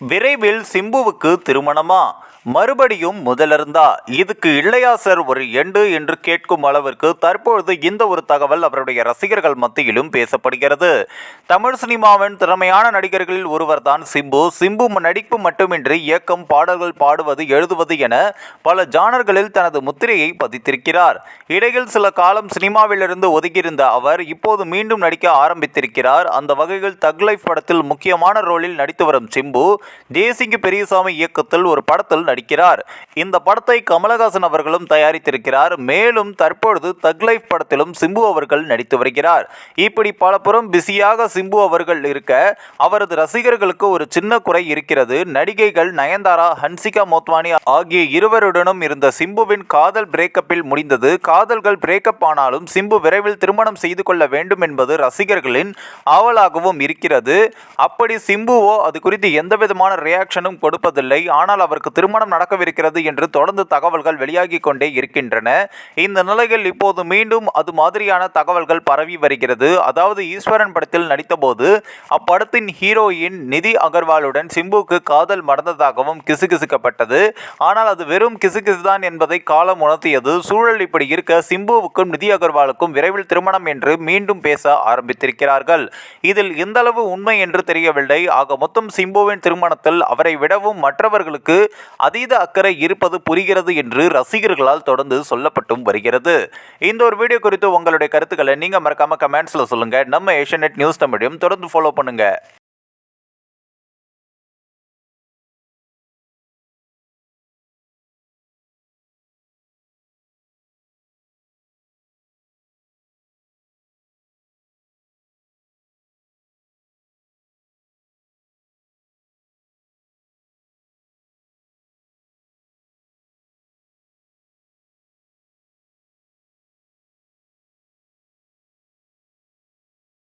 விரைவில் சிம்புவுக்கு திருமணமா? மறுபடியும் முதலிருந்தா இதுக்கு இல்லையா சார் ஒரு எண்டு? என்று கேட்கும் அளவிற்கு தற்பொழுது இந்த ஒரு தகவல் அவருடைய ரசிகர்கள் மத்தியிலும் பேசப்படுகிறது. தமிழ் சினிமாவின் திறமையான நடிகர்களில் ஒருவர் தான் சிம்பு. சிம்பு நடிப்பு மட்டுமின்றி இயக்கம் பாடல்கள் பாடுவது எழுதுவது என பல ஜானர்களில் தனது முத்திரையை பதித்திருக்கிறார். இடையில் சில காலம் சினிமாவிலிருந்து ஒதுங்கியிருந்த அவர் இப்போது மீண்டும் நடிக்க ஆரம்பித்திருக்கிறார். அந்த வகையில் தக் லைஃப் படத்தில் முக்கியமான ரோலில் நடித்து வரும் சிம்பு தேசிங்கு பெரியசாமி இயக்கத்தில் ஒரு படத்தில் நடிக்கிறார். இந்த படத்தை கமலஹாசன் அவர்களும் தயாரித்திருக்கிறார். மேலும் தற்பொழுது தக் லைஃப் படத்திலும் சிம்பு அவர்கள் நடித்து வருகிறார். இப்படி பல புறம் பிஸியாக சிம்பு அவர்கள் இருக்க அவரது ரசிகர்களுக்கு ஒரு சின்ன குறை இருக்கிறது. நடிகைகள் நயன்தாரா ஹன்சிகா மோத்வானி ஆகிய இருவருடனும் இருந்த சிம்புவின் காதல் பிரேக்கப்பில் முடிந்தது. காதல்கள் பிரேக்கப் ஆனாலும் சிம்பு விரைவில் திருமணம் செய்து கொள்ள வேண்டும் என்பது ரசிகர்களின் ஆவலாகவும் இருக்கிறது. அப்படி சிம்புவோ அது குறித்து எந்தவிதமான ரியாக்ஷனும் கொடுப்பதில்லை. ஆனால் அவருக்கு திருமணம் நடக்கவிருக்கிறது என்று தொடர்ந்து தகவல்கள் வெளியாகி கொண்டே இருக்கின்றன. இந்த நிலையில் இப்போது மீண்டும் அது மாதிரியான தகவல்கள் பரவி வருகிறது. அதாவது ஈஸ்வரன் படத்தில் நடித்தபோது அப்படத்தின் ஹீரோயின் நிதி அகர்வாலுடன் சிம்புக்கு காதல் மறந்ததாகவும் கிசுகிசுக்கப்பட்டது. ஆனால் அது வெறும் கிசுகிசுதான் என்பதை காலம் உணர்த்தியது. சூழல் இப்படி இருக்க சிம்புவுக்கும் நிதி அகர்வாலுக்கும் விரைவில் திருமணம் என்று மீண்டும் பேச ஆரம்பித்திருக்கிறார்கள். இதில் எந்தளவு உண்மை என்று தெரியவில்லை. ஆக மொத்தம் சிம்புவின் திருமணத்தில் அவரை விடவும் மற்றவர்களுக்கு அதீத அக்கறை இருப்பது புரிகிறது என்று ரசிகர்களால் தொடர்ந்து சொல்லப்பட்டும் வருகிறது. இந்த ஒரு வீடியோ குறித்து உங்களுடைய கருத்துக்களை நீங்கள் மறக்காமல் கமெண்ட்ஸில் சொல்லுங்கள் நம்ம ஏஷியநெட் நியூஸ் தமிழையும் தொடர்ந்து ஃபாலோ பண்ணுங்கள்